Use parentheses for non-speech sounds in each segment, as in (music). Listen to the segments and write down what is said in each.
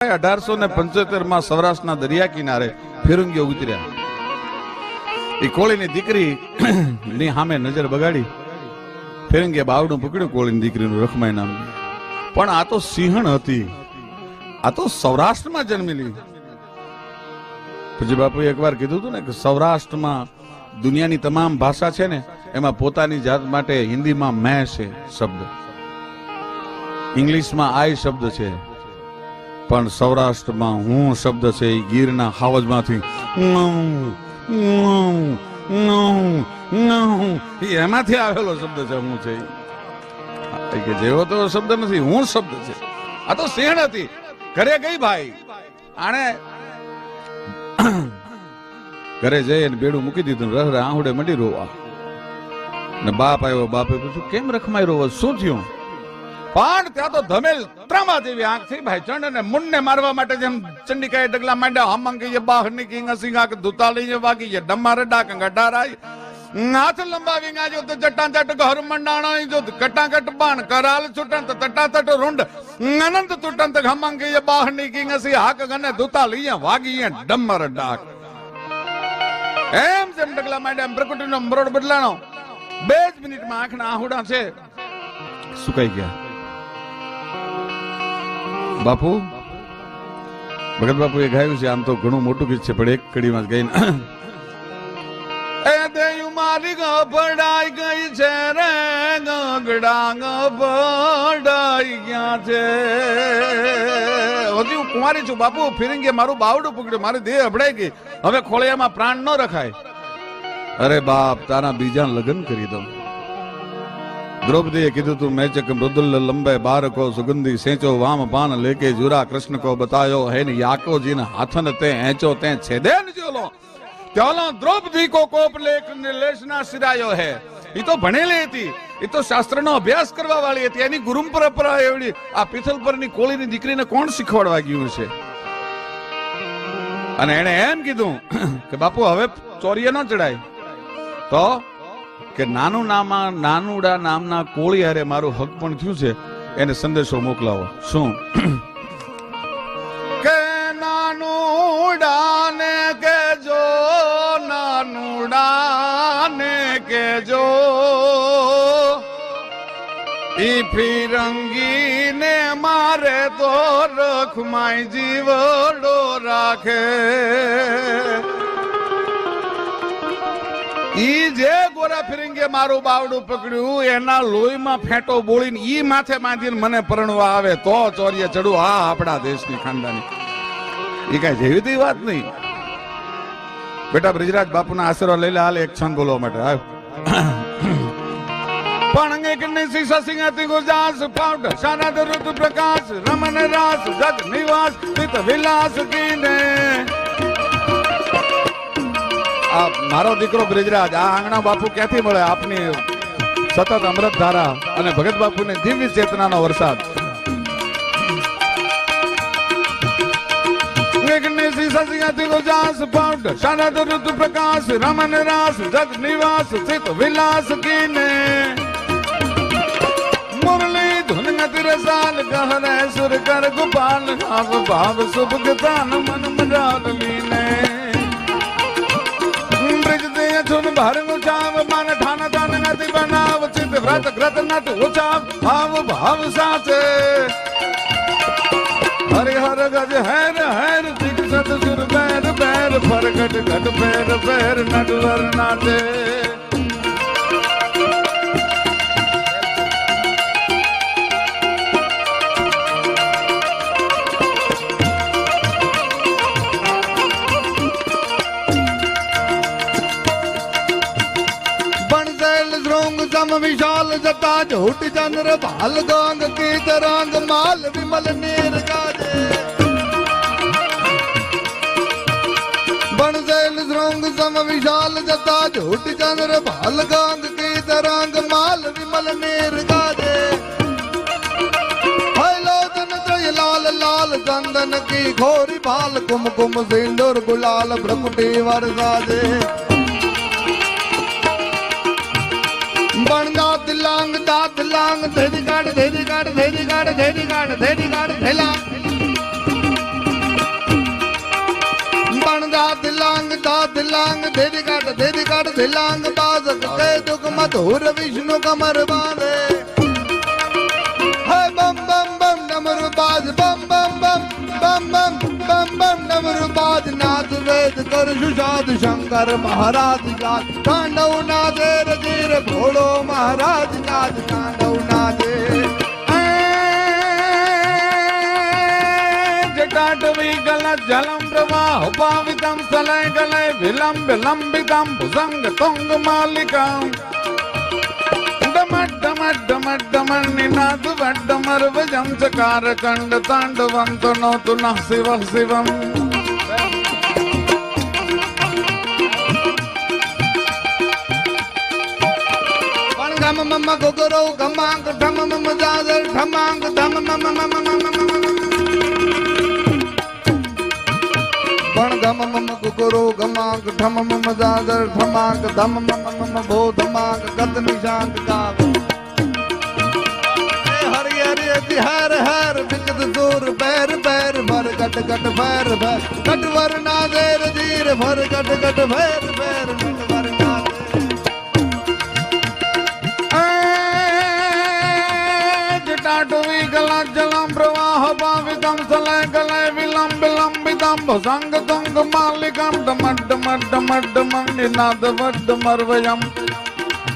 અઢારસો ને પંચોતેરમાં સૌરાષ્ટ્રના દરિયા કિનારે ફિરંગીઓ ઉતર્યા. એ કોળીની દીકરી ની સામે નજર બગાડી. ફિરંગીએ બાવડું પકડ્યું, કોળીની દીકરીનું રખમાઈ નામ. પણ આ તો સિંહણ હતી. આ તો સૌરાષ્ટ્રમાં જન્મેલી. પછી બાપુએ એકવાર કીધું હતું ને કે સૌરાષ્ટ્રમાં દુનિયાની તમામ ભાષા છે ને, એમાં પોતાની જાત માટે હિન્દીમાં મેં છે શબ્દ. ઇંગ્લિશમાં આઈ શબ્દ છે. પણ સૌરાષ્ટ્રમાં હું શબ્દ છે એ ગીરના હાવજમાંથી એમાંથી આવેલો શબ્દ છે હું છે કે જેવો તો શબ્દ નથી, હું શબ્દ છે. આ તો સિંહણ હતી. ઘરે ગઈ ભાઈ. આણે ઘરે જઈ અને બેડું મૂકી દીધું રહ આહુડે મંડી રોવા. ને બાપ આવ્યો, બાપે પૂછ્યું, કેમ રખમાઈ રોવો શું થયું? પણ ત્યાં તો ધમેલ ત્રમા જેવી આંખ થઈ ભાઈ, ચંડ અને મુંડને મારવા માટે જેમ ચંડિકાએ ડગલા માંડ્યા હમંગી જે બાહ નીકી સિંગા કે ધુતાલી જે વાગી જે ડમારે ડાક ગઢારાય. નાથ લંબાવી ગાજો જો જટા જટ ઘર મંડાણો જો કટાકટ બાણ કરાલ છૂટંત, તટાતટ રૂંડ. અનંત તૂટંત હમંગી બાહ નીકી ngasi હાક ગને ધુતાલી વાગી ડમર ડાક. એમ જેમ ડગલા માંડ્યા પ્રકૃતિનો મરોડ બદલાણો. બે જ મિનિટમાં આંખના આહુડા છે. સુકાઈ ગયા. બાપુ ભગત બાપુ એ ગાયું છે આમ તો ઘણું મોટું ગીત છે પણ એક કડીમાં જ ગાઈને. એ દેયું મારી ગભડાઈ ગઈ છે રે ગગડા ગભડાઈ ગયા છે. હજી હું કુંવારી છું બાપુ ફિરિંગે મારું બાવડું પકડ્યું મારી દેહ અભડાઈ ગઈ. હવે ખોળિયામાં પ્રાણ ન રખાય. અરે બાપ તારા બીજા લગ્ન કરી દઉં. દ્રૌપદીએ કીધું તું, મેચક મૃદુલ લંબે બારકો સુગંધી સેચો વામ પાન લેકે જુરા કૃષ્ણ કો બતાયો હે ને યાકો જીન હાથન તે હેંચો તે છેદે ને જોલો. ત્યાલો દ્રૌપદી કો કોપ લેખ નિલેશના સિરાયો હે. એ તો ભણેલી હતી. એ તો શાસ્ત્રનો અભ્યાસ કરવા વાળી હતી. એની ગુરુ પરંપરા એવડી. આ પિથલ પરની કોળીની દીકરીને કોણ શીખવાડવા ગયું છે? અને એને એમ કીધું કે બાપુ, હવે ચોરીએ ન ચડાય તો કે નાનું નામા, નાનુડા નામના કોળી મારું હક પણ થયું છે, એને સંદેશો મોકલાવો. શું? કે નાનુડા ને કેજો નાનુડા ને કેજો ઈ ફિરંગી ને મારે તો રખમાઈ જીવડો રાખે. ઈ જે ગોરા ફિરંગે મારું બાવડું પકડ્યું, એના લોહીમાં ફેંટો બોળીને ઈ માથે બાંધીને મને પરણવા આવે તો ચોરીએ ચડું. હા, આપણા દેશની ખાનદાની. ઈ કઈ જેવી તેવી વાત નહીં. બેટા બ્રિજરાજ બાપુના આશીર્વાદ લઈ લે, હાલ એક ક્ષણ બોલવા માટે આવ્યો પણ એક નિશી સસિંગતિ ગુજાસ પાવડર શારદ પ્રકાશ રમન રાસ, જગ નિવાસ વિલાસ મારો દીકરો બ્રિજરાજ, આ આંગણા બાપુ ક્યાંથી મળે? આપની સતત અમૃત ધારા અને ભગત બાપુની દિવ્ય ચેતનાનો વરસાદ. પ્રકાશ રમન રાસ, જગ નિવાસ ચિત વિલાસ કીને. મુરલી ધુન ગતિ રસાલ ગહરે સુર કર ગોપાલ, ભાવ ભાવ શુભ ગતાન મન મજાલ મીને. બનાવ ચિત વ્રત ગ્રત નટ ઉચાવ ભાવ ભાવ સાચે હરિ હર ગજ હેર હેર દિગ સત સુર બેર બેર ફરગટ ઘટ ફેર ફેર નટવર નાચે વિષમ વિશાલ જતા ઝૂટ ચંદ્ર ભાલ ગોંગ કીત રંગ માલ વિમલ નીર ગાજે બણજેલ શ્રૃંગ સમ વિશાલ જતા ઝૂટ ચંદ્ર ભાલ ગોંગ કીત રંગ માલ વિમલ નીર ગાજે લાલ લાલ ચંદન કી ઘોરી ભાલ કુમકુમ સિંદૂર ગુલાલ પ્રકૃતિ વરસાજે લાંગ ધેરી કાઢ ધેરી કાઢ ધેરી કાઢ ધેરી કાઢ ધેરી કાઢ ધેલા બણદા દિલાંગ દા દિલાંગ ધેરી કાઢ ધેરી કાઢ ધેલાંગ બાજ કે દુખ મત હુર વિષ્ણુ કમર બાંધે. હે બમ બમ બમ નમર બાજ, બમ બમ બમ બમ બમ બમ બમ નમર બાજ. નાથ વેદ કર સુષાદ શંકર મહારાજ યાદ કાંડવ નાદેર ધીર ઘોડો મહારાજ યાદ లంబి లంబిదం భుజంగ తొంగు మాలికం మడ్డమడ్డమడ్డమణినాథు వడ్డమరుభజం చకార కండ తాండవంతో నోతు నః శివ శివం గమ మమ గొగరో గమాంగ ఢమ మమ జాజర్ ఢమాంగ ఢమ మమ మమ કરો ગમાક ઠમ મમ જાદર ઠમાક ધમ મમ મમ ભો ધમાક ગત નિશાંત ગાવ હરિ હરિ બિહાર હર વિકત દૂર બેર બેર ભર ગટ ગટ ભર ભર ગટ વર નાદેર ધીર ભર ગટ ગટ ભર ભર ભર જટાટવી ગલા જલમ પ્રવાહ પાવિતમ સલય ગલ ભુજંગ તુંગ માલિકમ ડમડ મડ મડ મંગી નાદ વડ મર્વયમ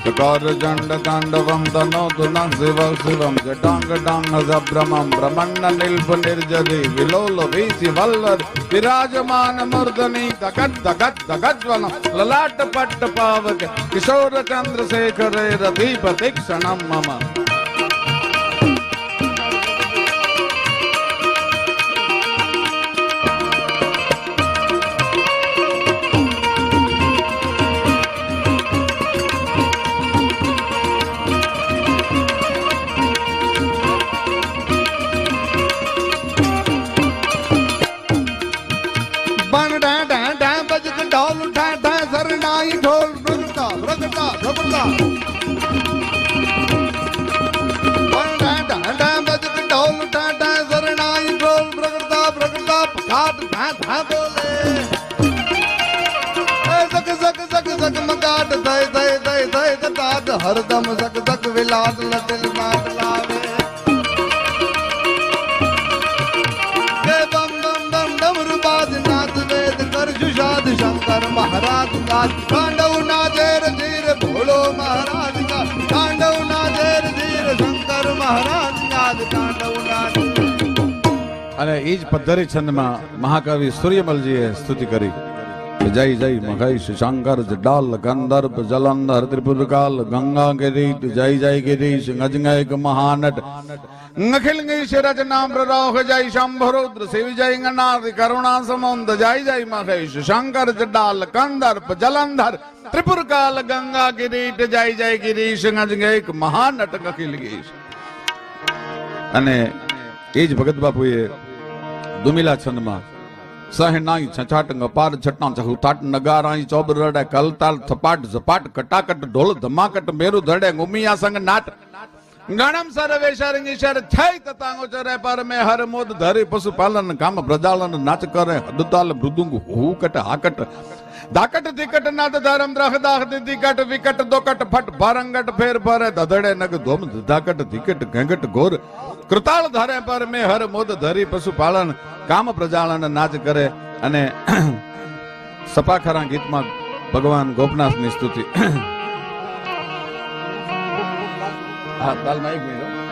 ચકાર જંડ તાંડવમ ધનો તુલં શિવ શિવમ જટાંગ ટાંગ સબ્રમમ બ્રહ્મણ નિલ્પ નિર્જરી વિલોલ વીસી વલ્લર વિરાજમાન મૂર્ધની ધગત ધગત ધગજ્વન લલાટ પટ્ટ પાવક કિશોર ચંદ્રશેખરે રધિપતિ ક્ષણમ મમ હરદમ ધક વિલાસ લટલ નાટ લાવે. હે દમ દમ દમ દમ રૂબાદ નાથ વેદ કરજુ શાદ શંકર મહારાજ કા. કાંડવ ના ધેર ધીર ભોળો મહારાજ કા. કાંડવ ના ધેર ધીર શંકર મહારાજ કા. કાંડવ ના અને એ જ પદ્ધતિ છંદમાં મહાકવિ સૂર્યમલજીએ સ્તુતિ કરી. जय जय महेश शंकर डाल गंधर्व जलंधर त्रिपुर काल गंगा के रीत जय जय गिरीश गज गयक महानट नखिल गई सिरज नाम प्रराह जय शंभरुद्र शिव जय गणाथ करुणा समुंद जय जय महेश शंकर डाल गंधर्व जलंधर त्रिपुर काल गंगा के रीत जय जय गिरीश गज गयक महानट नखिल गईश અને એ જ ભગત બાપુએ દુમિલા છંદમાં સહ છછાટ અપાર છટના ચહુ તાટ નગારાઈ ચોબર રડે કલતાલ થપાટ ઝપાટ કટાકટ ઢોલ ધમાકટ મેરુ ધડે ગુમિયા સંગ નાટ. ગણમ સર વેશર ઈશર થઈ તતાંગો ચરે પર મે હર મોદ ધરી પશુપાલન, કામ પ્રજાલન, નાચ કરે હદતાલ મૃદુંગ હુકટ હાકટ દાકટ દિકટ નાદ ધરમ દ્રહ દાહ દિકટ વિકટ દોકટ, ફટ ભારંગટ, ફેર ભરે, ધધડે નગ ધોમ ધાકટ દિકટ ઘેંગટ ઘોર. કૃતાળ ધારે પર મે હર મોદ ધરી પશુપાલન, કામ પ્રજાળન નાચ કરે અને (clears throat) સપાખરા ગીતમાં ભગવાન ગોપનાથની સ્તુતિ. (clears throat) હા તાલમાં એક મિનિટ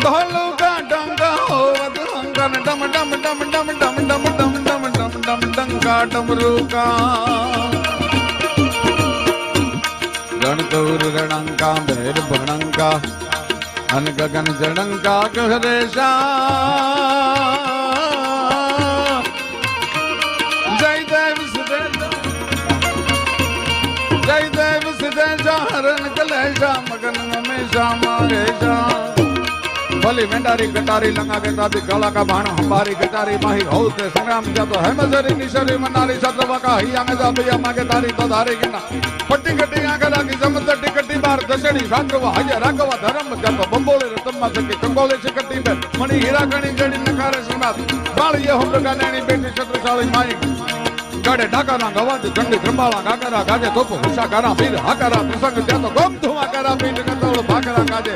ઢોલુકા ડંગા હોવત હંગન ડમ ડમ ડમ ડમ ડમ ડમ ડમ ડમ ડમ ડમ ડંગા ડમરૂકા ગણતૌર રણંકા ભેર ભણંકા અન ગગન જણંકા ગહરેશા જય દેવ જય દેવ સિદ્ધેશા હરણ કલેશા મગન હમેશા મારેશા ભલી મેંડારી ગટારી લંગા ગટારી ગલા કા ભાણ હંબારી ગટારી માહી હોલ તે સંગ્રામ જતો હેમજરી નિશરી મનારી છત્રવકા હૈયા ને જાબિયા માગે તારી તો ધારી ગિના. પટ્ટી ગટી આગે લાગી જમત ટિકટી બાર દશણી સાંગવ હાજર રાગવ ધરમ જતો બંબોળી રતમમાં જતી કંગોલે છે કટી બે મણી હીરા કણી જડી નખારે સુનાત બાળીએ હોમરકા નેણી બેટી છત્રશાળી માઈ. ગાડે ડાકાના ગવાજ ચંડી ત્રંબાળા કાકરા ગાજે તોપ હુસા કારા પીર, હાકારા પ્રસંગ ત્યાં તો ધુમા કારા પીર કતોળ ભાકરા ગાજે.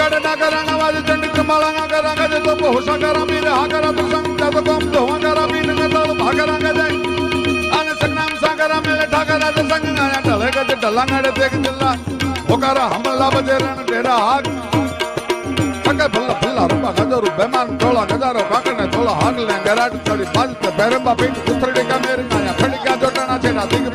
ગાડે ડાકાના ગવાજ ચંડી ત્રંબાળા કાકરા ગાજે તોપ હુસા કારા વીર હાકારા પ્રસંગ ત્યાં તો ગમ ધુમા કારા પીઠ કતોળ ભાકરા ગાજે અને સંગ્રામ સાગરા મેલે ઠાકરા તે સંગ ગાયા ઢલે ગજ ઢલાંગાડે તેગ દિલ્લા હોકારા હમલા બજે રણ ડેરા હાક સકે ભલ્લા ભલ્લા રૂપા ગજરું બેમાન ચોળા ગજારો કાકને ચોળા હાગલે ગરાટ ચડી બાજ તે બેરંબા પીઠ ઉથરડી કા મેરી માયા ફડી કા જોટાના છેડા દિગ પાલા દિયા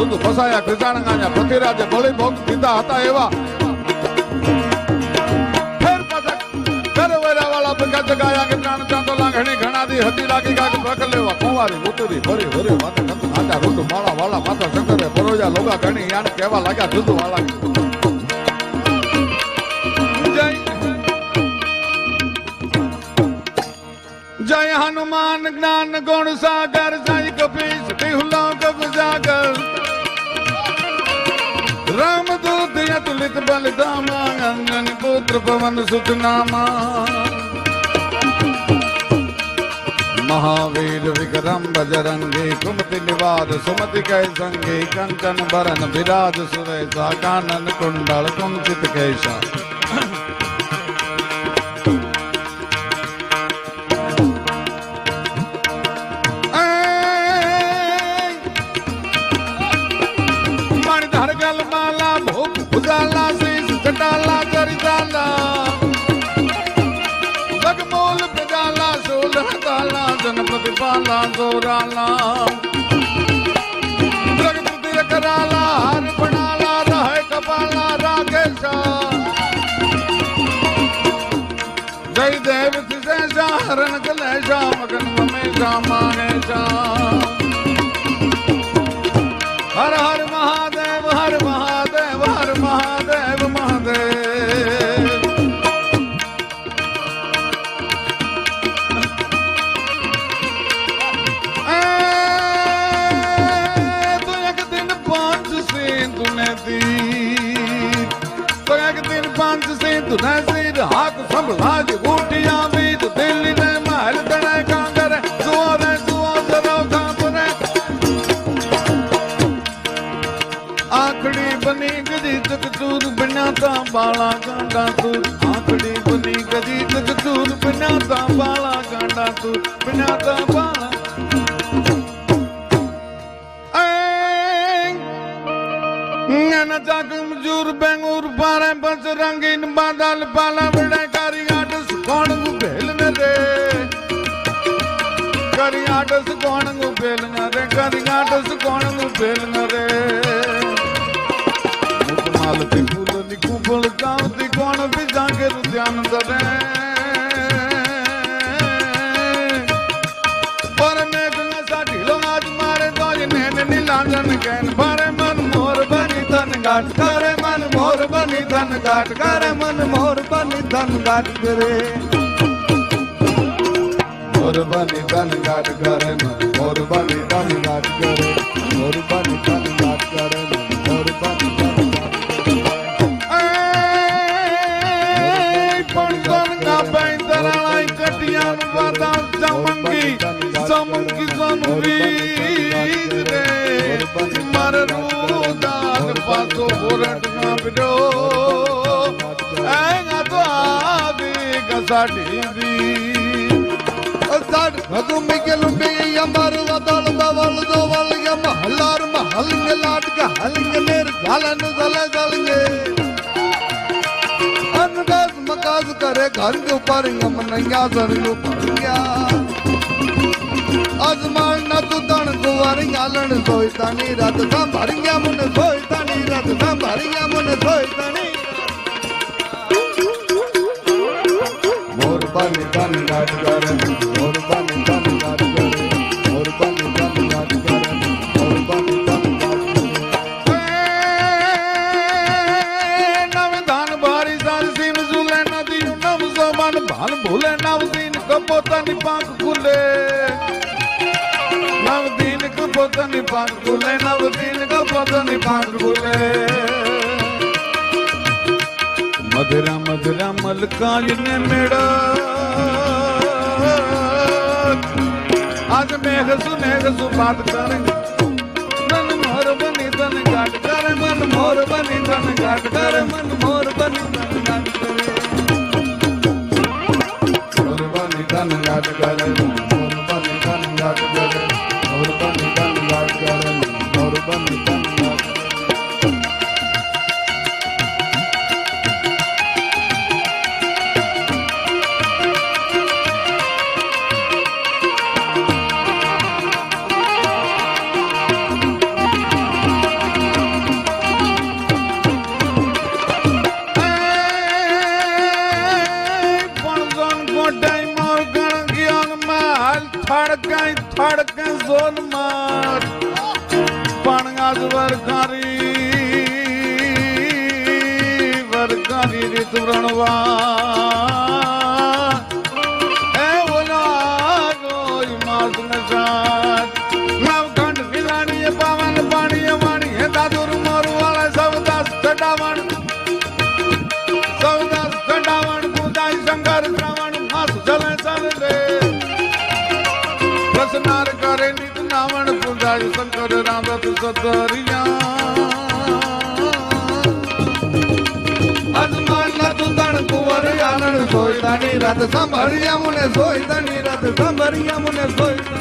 દૂધ ફસાયા કૃષ્ણ ગાયા પૃથ્વીરાજે બળી ભોગ દીધા હતા એવા. ફેર પાછા કરવેરા વાળા બગા જગાયા કે પ્રાણ હતી, લાગી ઘણી યાને કહેવા લાગ્યા જુદું વાળા જય હનુમાન જ્ઞાન ગુણ સાગર, જય કપીશ બિહુલો જાગર રામદૂત અતુલિત બલિદામા અંગન પુત્ર પવન સુતનામા. મહાવીર વિક્રમ બજરંગે, કુમતિ નિવાદ સુમતિ કૈ સંગે, કંચન ભરન વિરાજ સુરેશા, કાનન કુંડળ, કુંચિત કૈશા. ડોલન કાલા જનપતિ પાલા જોરાલા પ્રગતિ કરાલા હનપણાલા રહે કપાલા રાકેશા મગન હર હર મહા તું નસીર, હાક સંભળાજ, ઉઠિયા મીત દિલ્હી ને મહેલ તણે કાંગર સુઓરે સુઓર રાવ કાપને આખડી બની ગજી જગચૂર બન્યાતા બાળા ગાંડા તું. આખડી બની ગજી જગચૂર બન્યાતા બાળા ગાંડા તું. બન્યાતા બાળા. જગ મજૂર બેંગુર, ભારે પસ રંગીન બાદલ, પાલા વડે કારી આટ સુકોણ ગુભેલ ને રે? કારી આટ સુકોણ ગુભેલ ને રે? કારી આટ સુકોણ ગુભેલ ને રે? મુકમાલથી ફૂલની કુંભળ કામથી કોણ વિજાંગે નું ધ્યાન ધરે? પર મેઘ લો આજ મારે તો નેનની લાંજન કેન ભરે ગાટ કરે મન મોર બની ધન ગાટ કરે મન મોર બની ધન ગાટ કરે મોર બની ધન ગાટ કરે મન મોર બની ધન ગાટ કરે મોર બની ધન ગાટ કરે મોર બની ધન પણ ગંગા બેંદરાળાઈ કટિયાન વાદા જમંગી જમંગી જનવીર રે માર રૂદાન પાસો બોરટ ના બડો એંગા તો આવી ગસાડી દી અસાડ ભગુ મિકેલ બી અમર વદળ બવળ દોવળ યમ હલાર મહલંગ લાટક હલંગ નેર ઝાલન ઝલે ઝલંગે અનદાસ મકાજ કરે ઘરંગ ઉપર યમ નૈયા સરંગ પડ્યા અજમાન ન તું તણ કુંવર યાલણ સોયતાની રાત સાંભળ્યા મને સોયતાની રથના ભરિયા મને જોઈ તણી. મોર બન બન ગાડગર મોર બન બન ગાડગર મોર બન બન ગાડગર મોર બન ભાન ભૂલે નવદીન કપોતાની પાંખ ખુલે. નવદીન કપોતાની પાંખ ખુલે નવદીન મધુરા મધરા મલકાય ને મેળા આજ મેઘ સુ મેઘ સુ બાત કરે. મન મોર બની તન ગાટ કરે, મન મોર બની તન ગાટ કરે, મન મોર બની તન ગાટ કરે. મોર બની તન ગાટ કરે. પૂજાય શંકર રામરત સદરિયા અજમાન તું તણ કુંવર આનંદ સોયતાની રાત સાંભળ્યા મુને સોયતાની રાત સાંભળ્યા મુને સોય